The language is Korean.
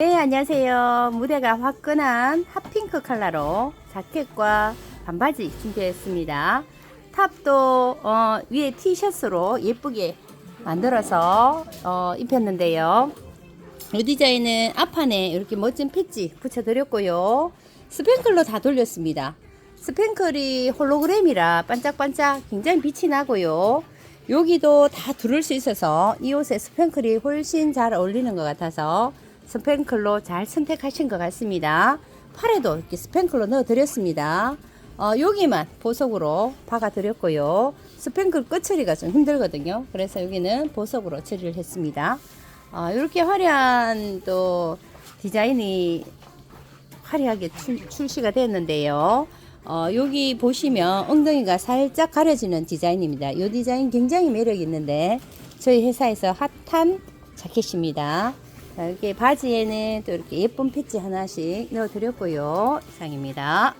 네, 안녕하세요. 무대가 화끈한 핫핑크 컬러로 자켓과 반바지 준비했습니다. 탑도 어, 위에 티셔츠로 예쁘게 만들어서 어, 입혔는데요. 이 디자인은 앞판에 이렇게 멋진 패치 붙여드렸고요. 스팽클로 다 돌렸습니다. 스팽클이 홀로그램이라 반짝반짝 굉장히 빛이 나고요. 여기도 다 두를 수 있어서 이 옷에 스팽클이 훨씬 잘 어울리는 것 같아서 스팽클로 잘 선택하신 것 같습니다. 팔에도 이렇게 스팽클로 넣어드렸습니다. 어, 여기만 보석으로 박아드렸고요. 스팽클 끝 처리가 좀 힘들거든요. 그래서 여기는 보석으로 처리를 했습니다. 어, 이렇게 화려한 또 디자인이 화려하게 출, 출시가 됐는데요. 어, 여기 보시면 엉덩이가 살짝 가려지는 디자인입니다. 이 디자인 굉장히 매력 있는데 저희 회사에서 핫한 자켓입니다. 자, 이렇게 바지에는 또 이렇게 예쁜 패치 하나씩 넣어드렸고요. 이상입니다.